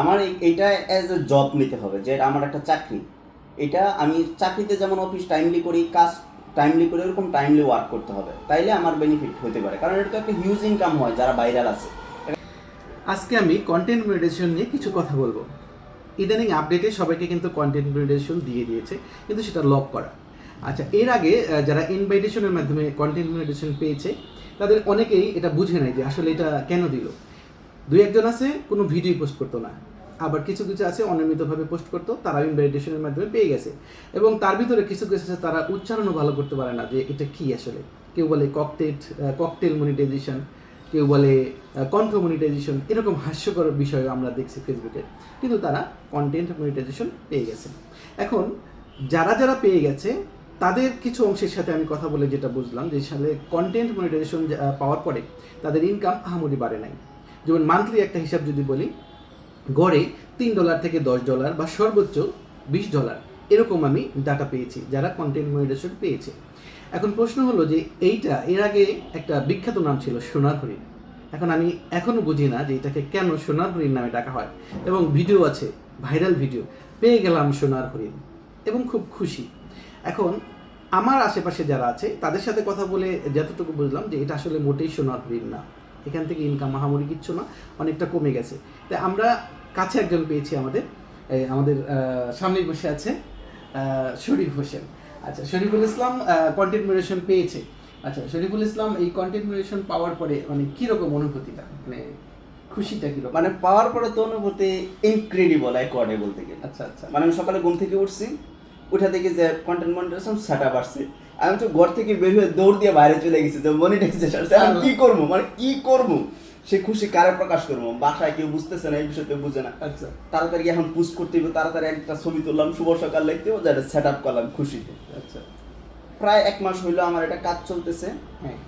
আমার এইটা as a job নিতে হবে, যে এটা আমার একটা চাকরি। এটা আমি চাকরিতে যেমন অফিস টাইমলি করি, কাজ টাইমলি করে এরকম টাইমলি ওয়ার্ক করতে হবে। তাইলে আমার বেনিফিট হতে পারে। কারণ এটা তো একটা হিউজ ইনকাম হয়, যারা ভাইরাল আছে। আজকে আমি কন্টেন্ট মনিটাইজেশন নিয়ে কিছু কথা বলব। ইদানিং আপডেটে সবাইকে কিন্তু কন্টেন্ট মনিটাইজেশন দিয়ে দিয়েছে, কিন্তু সেটা লক করা। আচ্ছা এর আগে যারা ইনভাইটেশনের মাধ্যমে কন্টেন্ট মনিটাইজেশন পেয়েছে, তাদের অনেকেই এটা বুঝে নেয় যে আসলে এটা কেন দিল। দুই একজন আছে, কোনো ভিডিও পোস্ট করতো না। আবার কিছু কিছু আছে অনিয়মিতভাবে পোস্ট করতো তারা ইনভাইটেশনের মাধ্যমে পেয়ে গেছে। এবং তার ভিতরে কিছু কিছু আছে, তারা উচ্চারণও ভালো করতে পারে না যে এটা কি আসলে। কেউ বলে ককটেট ককটেল মনিটাইজেশন কেউ বলে কণ্ঠ মনিটাইজেশন এরকম হাস্যকর বিষয় আমরা দেখছি ফেসবুকে কিন্তু তারা কন্টেন্ট মনিটাইজেশন পেয়ে গেছে। এখন, যারা যারা পেয়ে গেছে, তাদের কিছু অংশের সাথে আমি কথা বলে যেটা বুঝলাম, যে সাথে কন্টেন্ট মনিটাইজেশন পাওয়ার পরে তাদের ইনকাম আহামরি বাড়ে নাই। যেমন মান্থলি একটা হিসাব যদি বলি, গড়ে তিন ডলার থেকে দশ ডলার বা সর্বোচ্চ বিশ ডলার এরকম আমি ডাটা পেয়েছি, যারা কন্টেন্ট মনিটাইজেশন পেয়েছে। এখন প্রশ্ন হলো যে এইটা, এর আগে একটা বিখ্যাত নাম ছিল সোনার হরিণ। এখন আমি এখনও বুঝি না যে এটাকে কেন সোনার হরিণ নামে ডাকা হয়। এবং ভিডিও আছে ভাইরাল ভিডিও পেয়ে গেলাম সোনার হরিণ, এবং খুব খুশি। এখন আমার আশেপাশে যারা আছে, তাদের সাথে কথা বলে যতটুকু বুঝলাম যে এটা আসলে মোটেই সোনার হরিণ না। এখান থেকে ইনকাম মাহামরি কিচ্ছু না অনেকটা কমে গেছে। তাই আমরা কাছে একজন পেয়েছি আমাদের আমাদের আহ, সামনেই বসে আছে শরীফ হোসেন। আচ্ছা শরীফুল ইসলাম কন্টেন্ট মিউরেশন পেয়েছে। আচ্ছা শরীফুল ইসলাম এই কন্টেন্ট মিউরেশন পাওয়ার পরে মানে কীরকম অনুভূতিটা? মানে খুশিটা কীরকম? মানে পাওয়ার পরে তো অনুভূতি ইনক্রেডিবল এক ওয়ার্ডে বলতে গেলে। আচ্ছা আচ্ছা। মানে আমি সকালে ঘুম থেকে উঠছি উঠা দেখি যে কন্টেন্ট মনিটাইজেশন সেট আপ আসছে। আমি তো ঘর থেকে বের হয়ে দৌড় দিয়ে বাইরে চলে গেছি যে মনিটাইজেশন আসছে। আমি কি করব? মানে কি করব? সে খুশি কারে প্রকাশ করব? বাসায় কেউ বুঝতেছে না এই বিষয়ে বুঝে না। আচ্ছা। তাড়াতাড়ি এখন পোস্ট করতে হবে তাড়াতাড়ি একটা ছবি তুললাম শুভ সকাল লিখতে হবে যেটা সেট আপ করলাম খুশিতে। আচ্ছা। প্রায় এক মাস হইল আমার এটা কাজ চলতেছে। হ্যাঁ।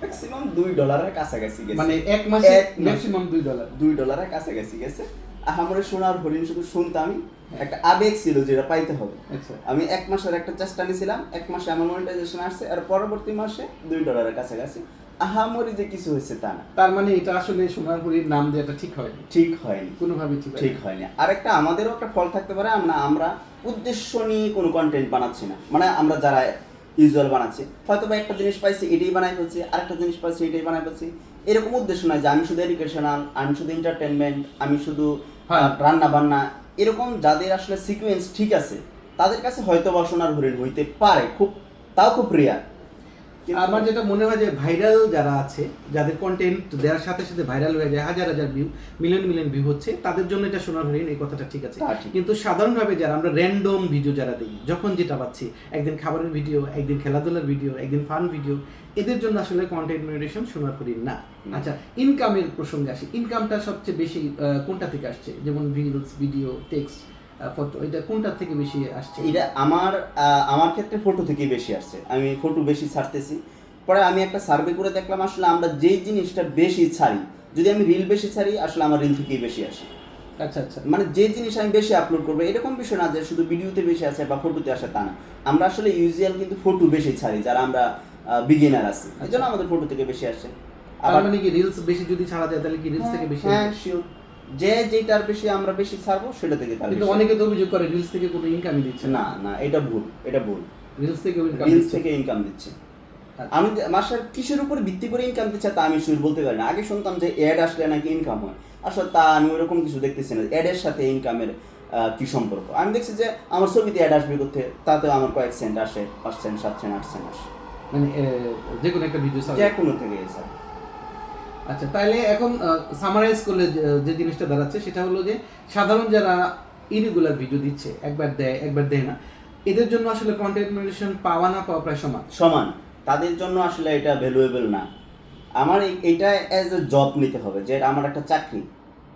ম্যাক্সিমাম দুই ডলারের কাছাকাছি গেছে। মানে এক মাসে ম্যাক্সিমাম দুই ডলার দুই ডলারের কাছাকাছি গেছে। আহামরে সোনার হরিণ শুধু শুনতাম একটা আবেগ ছিল যেটা পাইতে হবে। আচ্ছা। আমি এক মাসের একটা চেষ্টা নিয়েছিলাম। এক মাসে আমার মনিটাইজেশন আসছে আর পরবর্তী মাসে দুই ডলারের কাছাকাছি। আহামরি যে কিছু হয়েছে তা না। তার মানে এটা আসলে সোনারপুরীর নাম দেওয়াটা ঠিক হয়নি? ঠিক হয়নি। কোনোভাবেই ঠিক ঠিক হয়নি। আরেকটা আমাদেরও একটা ফল থাকতে পারে। আমরা আমরা উদ্দেশ্য নিয়ে কোনো কন্টেন্ট বানাচ্ছি না। মানে আমরা যারা ইউজুয়াল বানাচ্ছি হয়তো বা একটা জিনিস পাইছি এটাই বানাই ফেলছি আরেকটা জিনিস পাইছি এটাই বানাই ফেলছি। এরকম উদ্দেশ্য নয় যে আমি শুধু এডুকেশনাল আমি শুধু এন্টারটেনমেন্ট আমি শুধু হ্যাঁ। রান্না বান্না এরকম যাদের আসলে সিকুয়েন্স ঠিক আছে তাদের কাছে হয়তো বা সোনার হরিণ হইতে পারে খুব তাও খুব রিয়ার আমার যেটা মনে হয় যে ভাইরাল যারা আছে যাদের কন্টেন্ট দেওয়ার সাথে সাথে ভাইরাল হয়ে যায় হাজার হাজার ভিউ মিলিয়ন মিলিয়ন ভিউ হচ্ছে তাদের জন্য এটা সোনার হরিণ এই কথাটা ঠিক আছে। কিন্তু সাধারণভাবে যারা আমরা র্যান্ডম ভিডিও যারা দিই যখন যেটা পাচ্ছি একদিন খাবারের ভিডিও একদিন খেলাধুলার ভিডিও একদিন ফান ভিডিও এদের জন্য আসলে কন্টেন্ট মনিটেশন সোনার হরিণ না। আচ্ছা ইনকামের প্রসঙ্গে আসি। ইনকামটা সবচেয়ে বেশি কোনটা থেকে আসছে? যেমন রিলস ভিডিও টেক্সট ফটো এটা কোনটা থেকে বেশি আসছে? এটা আমার আমার ক্ষেত্রে ফটো থেকেই বেশি আসছে। আমি ফটো বেশি ছাড়তেছি। পরে আমি একটা সার্ভে করে দেখলাম আসলে আমরা যেই জিনিসটা বেশি ছাড়ি যদি আমি রিল বেশি ছাড়ি আসলে আমার রিল থেকেই বেশি আসে। আচ্ছা আচ্ছা। মানে যে জিনিস আমি বেশি আপলোড করব এরকম বিষয় না যে শুধু ভিডিওতে বেশি আসে বা ফটোতে আসে তা না। আমরা আসলে ইউজুয়াল কিন্তু ফটো বেশি ছাড়ি যারা আমরা বিগিনার আছি। এই জন্য আমাদের ফটো থেকে বেশি আসে। আবার মানে কি রিলস বেশি যদি ছাড়া যায় তাহলে কি রিলস থেকে বেশি হ্যাঁ শিওর যে যেটার বেশি আমরা বেশি ছাড়বো সেটা থেকে কিন্তু অনেকে তো অভিযোগ করে রিলস থেকে কোনো ইনকামই দিচ্ছে না। না এটা ভুল এটা ভুল। রিলস থেকে ইনকাম রিলস থেকে ইনকাম দিচ্ছে। আচ্ছা। আমি মাসের কিসের উপর ভিত্তি করে ইনকাম দিচ্ছে তা আমি শুরু বলতে পারি না। আগে শুনতাম যে অ্যাড আসলে নাকি ইনকাম হয়। আসলে তা আমি ওরকম কিছু দেখতেছি না। অ্যাডের সাথে ইনকামের কি সম্পর্ক? আমি দেখছি যে আমার ছবিতে অ্যাড আসবে করতে তাতে আমার কয়েক সেন্ট আসে পাঁচ সেন্ট সাত সেন্ট আট সেন্ট আসে। মানে যে কোনো একটা ভিডিও যে কোনো থেকে স্যার আচ্ছা তাহলে এখন সামারাইজ করলে যে- জিনিসটা দাঁড়াচ্ছে, সেটা হলো যে, সাধারণ যারা ইরেগুলার ভিডিও দিচ্ছে, একবার দেয় একবার দেয় না, এদের জন্য আসলে কন্টেন্ট মনিটেশন পাওয়া না পাওয়া প্রায় সমান? সমান। তাদের জন্য আসলে এটা ভ্যালুয়েবল না। আমার এইটা অ্যাজ এ জব নিতে হবে, যে এটা আমার একটা চাকরি।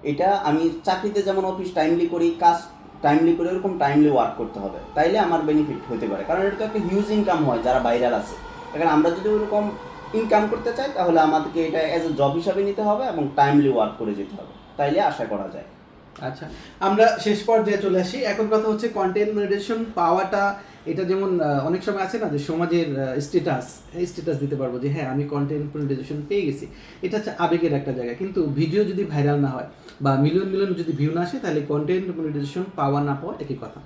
এটা আমি চাকরিতে যেমন অফিস টাইমলি করি, কাজ টাইমলি করে ওরকম টাইমলি ওয়ার্ক করতে হবে। তাইলে আমার বেনিফিট হতে পারে। কারণ এটা তো একটা হিউজ ইনকাম হয়, যারা ভাইরাল আছে। এখন আমরা যদি ওরকম ইনকাম করতে চাই, তাহলে আমাদেরকে এটা অ্যাজ এ জব হিসাবে নিতে হবে এবং টাইমলি ওয়ার্ক করে যেতে হবে। তাইলে আশা করা যায়। আচ্ছা আমরা শেষ পর্যায়ে চলে আসি। এখন কথা হচ্ছে কন্টেন্ট মনিটেশন পাওয়াটা, এটা যেমন অনেক সময় আছে না যে সমাজের স্ট্যাটাস স্ট্যাটাস দিতে পারব যে হ্যাঁ আমি কন্টেন্ট মনিটাইজেশন পেয়ে গেছি। এটা হচ্ছে আবেগের একটা জায়গা। কিন্তু ভিডিও যদি ভাইরাল না হয় বা মিলিয়ন মিলিয়ন যদি ভিউ না আসে, তাহলে কন্টেন্ট মনিটাইজেশন পাওয়া না পাওয়া একই কথা।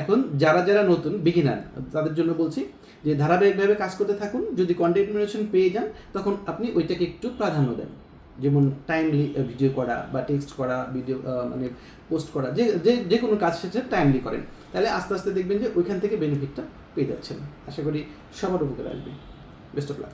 এখন যারা যারা নতুন বিগিনার তাদের জন্য বলছি যে ধারাবাহিকভাবে কাজ করতে থাকুন। যদি কন্টেন্ট মনিটাইজেশন পেয়ে যান, তখন আপনি ওইটাকে একটু প্রাধান্য দেন। যেমন টাইমলি ভিডিও করা বা টেক্সট করা ভিডিও মানে পোস্ট করা, যে যে যে কোনো কাজ সেটা টাইমলি করেন। তাহলে আস্তে আস্তে দেখবেন যে ওইখান থেকে বেনিফিটটা পেয়ে যাচ্ছেন। আশা করি সবার উপকার আসবে। Best of luck